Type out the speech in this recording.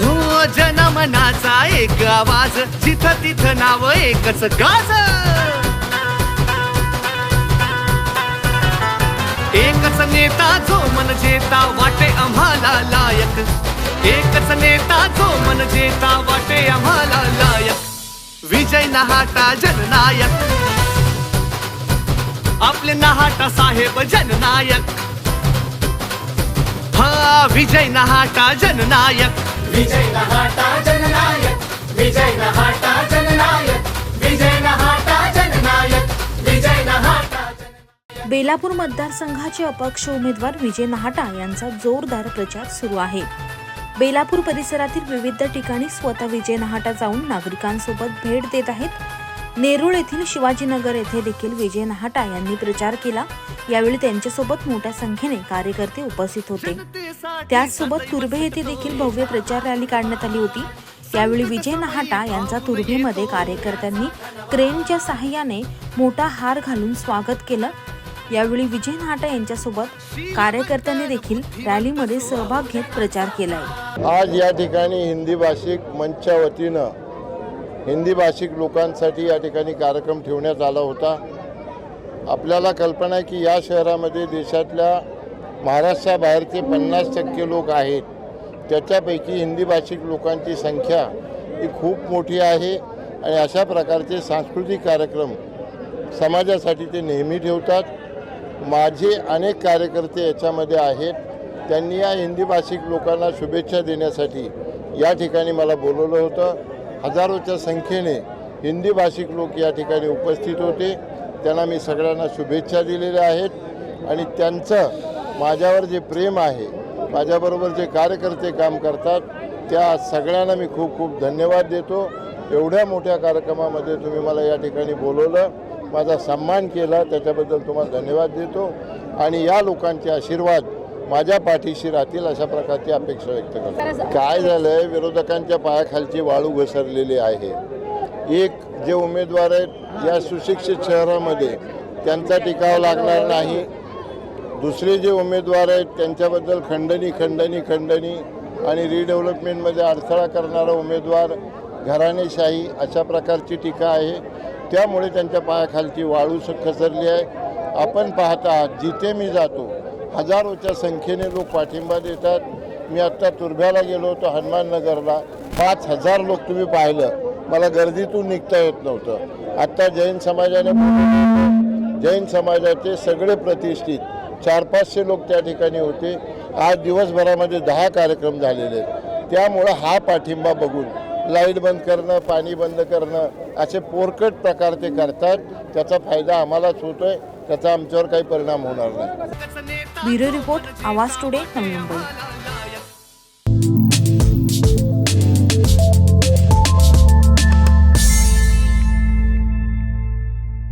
हो, मनाचा एक आवाज जिथं तिथ नाव एकच गाज. एकच नेता जो मन जेता वाटे आम्हाला लायक. एकच नेता जो मन जेता वाटे आम्हाला लायक. विजय नहाटा जननायक. आपले नहाटा साहेब जननायक. हा विजय नहाटा जननायक. विजय नहाटा जननायक. विजय नहाटा जननायक. विजय नहाटा जननायक. विजय नहाटा बेलापूर मतदारसंघाचे अपक्ष उमेदवार विजय नहाटा यांचा जोरदार प्रचार सुरू आहे. बेलापूर परिसरातील विविध ठिकाणी स्वतः विजय नहाटा जाऊन नागरिकांसोबत भेट देत आहेत. नेरूळ येथील शिवाजीनगर येथे देखील विजय नहाटा यांनी प्रचार केला. यावेळी त्यांच्यासोबत मोठ्या संख्येने कार्यकर्ते उपस्थित होते. त्याचसोबत तुर्भे येथे देखील भव्य प्रचार रॅली काढण्यात आली होती. त्यावेळी विजय नहाटा यांचा तुर्भेमध्ये कार्यकर्त्यांनी क्रेनच्या सहाय्याने मोठा हार घालून स्वागत केलं. यावेळी विजय नहाटा यांच्यासोबत कार्यकर्त्यांनी देखील रॅलीमध्ये सहभाग घेत प्रचार केलाय. आज या ठिकाणी हिंदी भाषिक मंचच्या वतीनं हिंदी भाषिक लोकांसाठी या ठिकाणी कार्यक्रम ठेवण्यात आला होता. आपल्याला कल्पना आहे की या शहरामध्ये देशातल्या महाराष्ट्राबाहेरचे पन्नास टक्के लोक आहेत. त्याच्यापैकी हिंदी भाषिक लोकांची संख्या ही खूप मोठी आहे आणि अशा प्रकारचे सांस्कृतिक कार्यक्रम समाजासाठी ते नेहमी ठेवतात. माझे अनेक कार्यकर्ते याच्यामध्ये आहेत. त्यांनी या हिंदी भाषिक लोकांना शुभेच्छा देण्यासाठी या ठिकाणी मला बोलवलं होतं. हजारोच्या संख्येने हिंदी भाषिक लोक या ठिकाणी उपस्थित होते. त्यांना मी सगळ्यांना शुभेच्छा दिलेल्या आहेत. आणि त्यांचं माझ्यावर जे प्रेम आहे माझ्याबरोबर जे कार्यकर्ते काम करतात त्या सगळ्यांना मी खूप खूप धन्यवाद देतो. एवढ्या मोठ्या कार्यक्रमामध्ये तुम्ही मला या ठिकाणी बोलवलं माझा सन्मान केला त्याच्याबद्दल तुम्हाला धन्यवाद देतो. आणि या लोकांचे आशीर्वाद माझ्या पाठीशी राहतील अशा प्रकारची अपेक्षा व्यक्त करतो. काय झालंय विरोधकांच्या पायाखालची वाळू घसरलेली आहे. एक जे उमेदवार आहेत या सुशिक्षित शहरामध्ये त्यांचा टिकाव लागणार नाही. दुसरे जे उमेदवार आहेत त्यांच्याबद्दल खंडणी खंडणी खंडणी आणि रिडेव्हलपमेंटमध्ये अडथळा करणारा उमेदवार घराणेशाही अशा प्रकारची टीका आहे. त्यामुळे त्यांच्या पायाखालची वाळू खसरली आहे. आपण पाहता आहात जिथे मी जातो हजारोच्या संख्येने लोक पाठिंबा देतात. मी आत्ता तुर्भ्याला गेलो होतो हनुमाननगरला. पाच हजार लोक तुम्ही पाहिलं. मला गर्दीतून निघता येत नव्हतं. आत्ता जैन समाजाने जैन समाजाचे सगळे प्रतिष्ठित चार पाचशे लोक त्या ठिकाणी होते. आज दिवसभरामध्ये दहा कार्यक्रम झालेले आहेत. त्यामुळं हा पाठिंबा बघून लाइट बंद करणं पाणी बंद करणं असे पोरकट प्रकार ते करतात. त्याचा फायदा आम्हालाच होतो आहे त्याचा आमच्यावर काही परिणाम होणार नाही. ब्युरो रिपोर्ट आवाज टुडे नवी मुंबई.